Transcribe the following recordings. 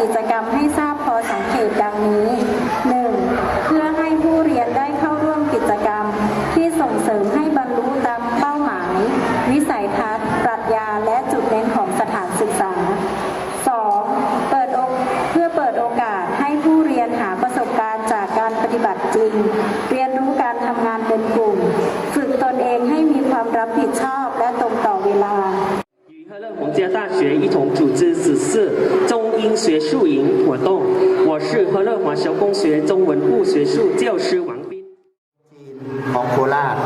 กิจกรรมให้ทราบพอสังเกตดังนี้ 1. เพื่อให้ผู้เรียนได้เข้าร่วมกิจกรรม ที่ส่งเสริมให้บรรลุตามเป้าหมาย วิสัยทัศน์ ปรัชญาและจุดเน้นของสถานศึกษา 2. เปิดเพื่อเปิดโอกาสให้ผู้เรียนหาประสบการณ์จากการปฏิบัติจริง เรียนรู้การทำงานเป็นกลุ่ม ฝึกตนเองให้มีความรับผิดชอบและตรงต่อเวลา 与和乐宏家大学一同组织此次中英学术营活动。我是和乐华小工学中文部学术教师王斌。 ของโคราช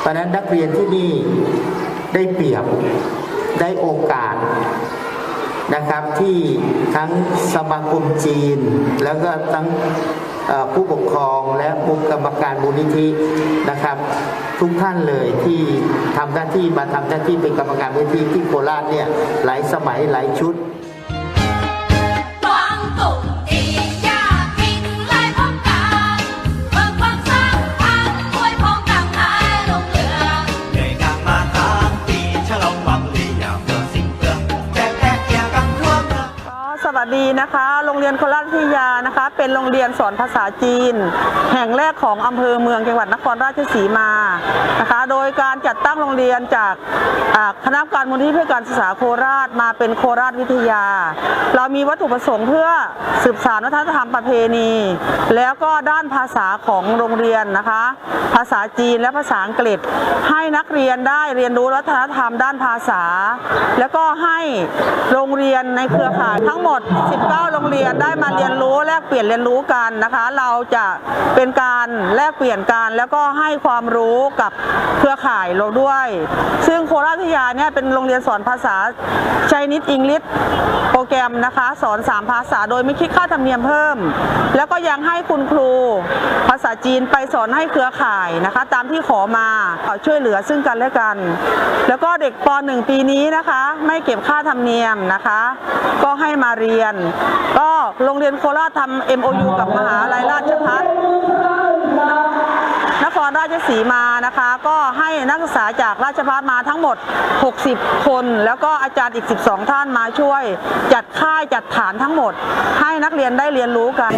เพราะฉะนั้นนักเรียนที่นี่ได้เปรียบได้โอกาสนะครับที่ทั้งสมาคมจีน แล้วก็ทั้งเอ่อ ผู้ปกครองและผู้กรรมการมูลนิธินะครับ ทุกท่านเลยที่ทำหน้าที่มาทำหน้าที่เป็นกรรมการมูลนิธิที่โคราชเนี่ยหลายสมัยหลายชุด วัสดีนะคะ โรงเรียนโคราชวิทยานะคะ เป็นโรงเรียนสอนภาษาจีน แห่งแรกของอำเภอเมืองจังหวัดนครราชสีมานะคะ โดยการจัดตั้งโรงเรียนจากคณะกรรมการมูลนิธิเพื่อการศึกษาโคราชมาเป็นโคราชวิทยา เรามีวัตถุประสงค์เพื่อสืบสานวัฒนธรรมประเพณี แล้วก็ด้านภาษาของโรงเรียนนะคะ ภาษาจีนและภาษาอังกฤษ ให้นักเรียนได้เรียนรู้วัฒนธรรมด้านภาษา แล้วก็ให้โรงเรียนในเครือข่ายทั้งหมด19 โรงเรียนได้มาเรียนรู้แลกเปลี่ยนเรียนรู้กันนะคะ เราจะเป็นการแลกเปลี่ยนกันแล้วก็ให้ความรู้กับเครือข่ายเราด้วย ซึ่งโคราชวิทยาเนี่ยเป็นโรงเรียนสอนภาษา Chinese English โปรแกรมนะคะ สอน 3 ภาษาโดยไม่คิดค่าธรรมเนียมเพิ่ม แล้วก็ยังให้คุณครูภาษาจีนไปสอนให้เครือข่ายนะคะ ตามที่ขอมาช่วยเหลือซึ่งกันและกัน แล้วก็เด็กป .1 ปีนี้นะคะ ไม่เก็บค่าธรรมเนียมนะคะ ก็ให้มาเรียนก็โรงเรียนโคราชทำ MOU กับมหาลัยราชพัฒนครราชสีมานะคะ ก็ให้นักศึกษาจากราชพัฒมาทั้งหมด 60 คน แล้วก็อาจารย์อีก 12 ท่านมาช่วย จัดค่ายจัดฐานทั้งหมด ให้นักเรียนได้เรียนรู้กัน